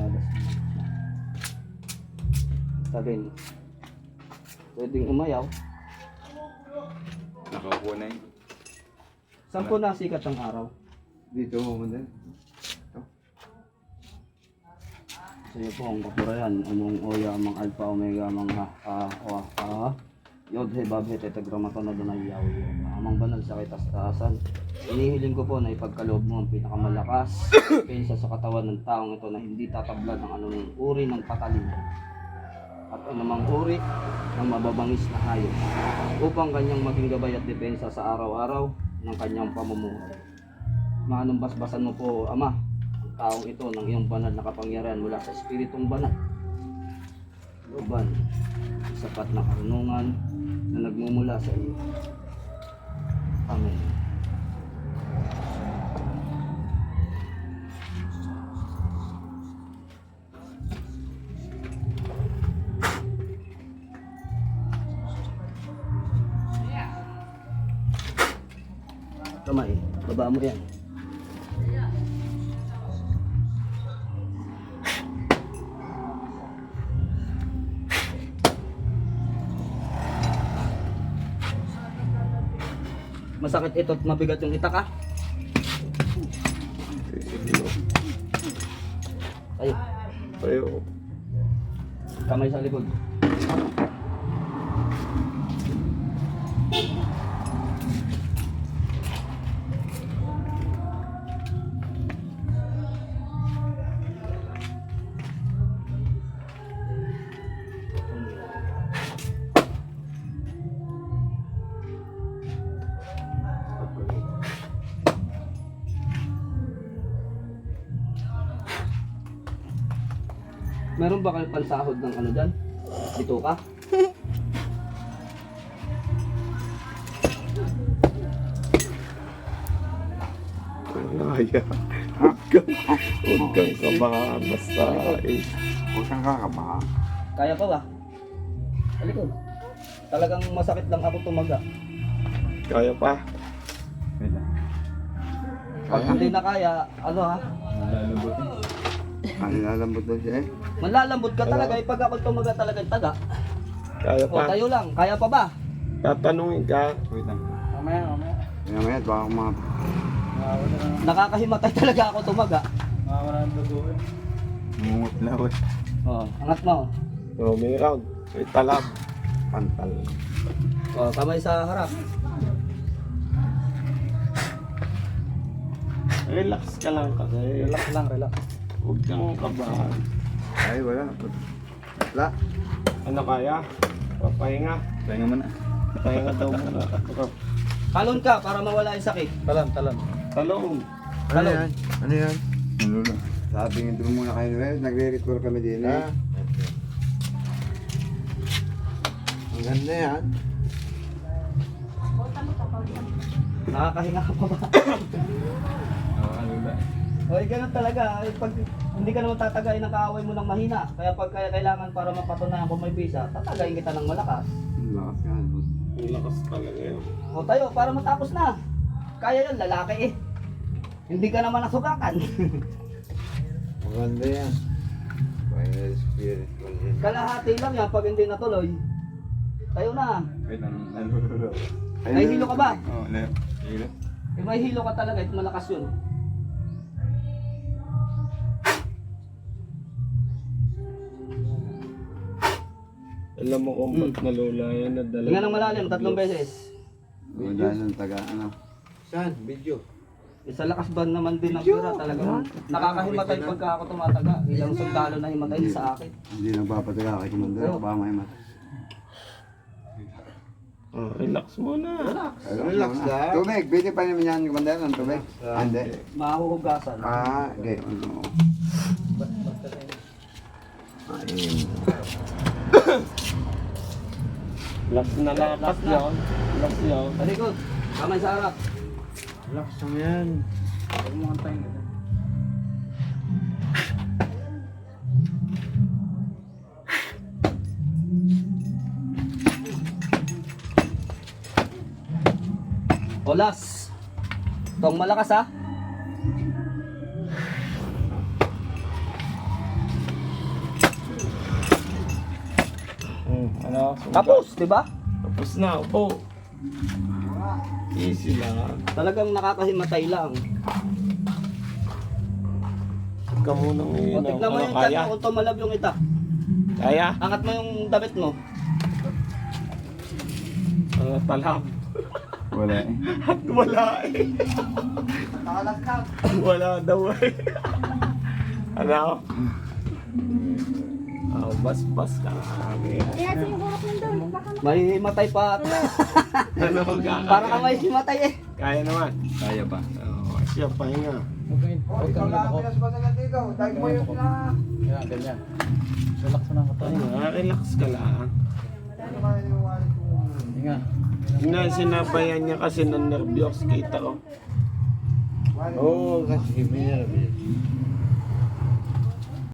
Alas. Tagin. Pwedeng umayaw. Nakaupo na yun. Saan po nasikat ang araw? Dito mo man Sa iyo po ang kapurayan, among oya, amang alpha, omega, amang ha, ha, ha, ha, yod, he, bab, he, tetragramaton na doon yaw, amang banal sa kitastaasan. Inihiling ko po na ipagkaloob mo ang pinakamalakas, pensa sa katawan ng taong ito na hindi tatablad ng anumang uri ng patalim at anumang uri ng mababangis na hayop upang kanyang maging gabay at depensa sa araw-araw ng kanyang pamumuhay. Maanong basbasan mo po, Ama, ang taong ito ng iyong banal na kapangyarihan mula sa Espiritong Banal. Looban, sapat na karunungan na nagmumula sa iyo. Amen. Kamay, baba mo yan. Masakit ito at mabigat yung itaka. Tayo, Tayo. kamay sa likod. Meron ba kayo pansahod ng ano dyan? Dito ka? Kaya. Huwag kang, kabahan. Basta eh. Huwag kang kakabahan. Kaya pa ba? Talikod. Talagang masakit lang ako tumaga. Kaya pa. Pag hindi na kaya, ano ha? Ano lalambot daw siya eh? Malalambot ka talaga eh pag ako tumaga talagang taga. Kaya O pa. tayo lang, kaya pa ba? Tatanungin ka. Wait lang. Mamaya, mamaya. Maya maya, baka mga... Nakakahimatay talaga ako tumaga. Mungot lang eh. O, angat mo. So, may round. May talab. Pantal. O, kamay sa harap. Relax ka lang kasi. Relax lang, relax. Huwag kang kabahan. Ay, wala. Wala. Ano kaya? Papahinga. Pahinga mo na. Pahinga daw muna. Talon ka para mawala yung sakit. Talan, talan. Talong. Ano yan? Ano yan? Ano na? Sabi nga doon muna kayo Noel, nagre-record kami din eh. Ang ganda yan. Nakakahinga ka pa ba? Oy, ganun talaga. Eh, Pag hindi ka naman tatagayin ng kaaway mo ng mahina. Kaya pag kaya kailangan para mapatunayan kung may visa, tatagayin kita ng malakas. Ang lakas ka. no? Ang lakas talaga yun. O tayo, para matapos na. Kaya yun, lalaki eh. Hindi ka naman nasukakan. Ang ganda yan. Final spirit ko yan. Kalahati lang yan pag hindi natuloy. Tayo na. Wait. Nalulula. May hilo ka ba? Oo, na. Hilo. Eh, may hilo ka talaga at malakas yun. Alam mo kung ba't nalula yan na dala. Tingnan ng malalim, tatlong beses. Ang dahil ng taga ano. Saan? Video. Eh, sa lakas ba naman din ang pira talaga. Nakakahimatay pagka ako tumataga. Ilang sundalo na himatay sa akin. Hindi nagpapataga kay Commander. Baka may mata. Oh, relax muna. Relax lang. Tubig. Bili pa naman yan Commander ng tubig. Ah, Hindi. Mahuhugasan. Ah, hindi. Ano? Ayun. Last na lakas Last na. yan. Last yan. Sa likod. Kamay sa harap. Relax lang yan. Huwag mo antayin. Olas. Tong malakas ha. Ano? Tapos, di ba? Tapos na, opo. Easy lang. Talagang nakakahimatay lang. Ka muna ngayon. O, tignan mo Ano yung kaya? kung tumalab yung ita. Kaya? Angat mo yung damit mo. Ang talab. Wala eh. At wala eh. Nakalagkag. Wala daw eh. ano? Oh, bas-bas ka. Baka May himatay pa ata. Ano ka? Para ka may himatay eh. Kaya naman. Kaya pa. Oh, siya, pahinga. Oh, ikaw lang ang pinasbasa na dito. Dahil mo yung na. Yan, ganyan. Relax mo na ako tayo. Relax ka lang. Ano? Hinga. Hindi, sinabayan niya kasi ng nervyos. Kita ko. Oo, kasi may nervous.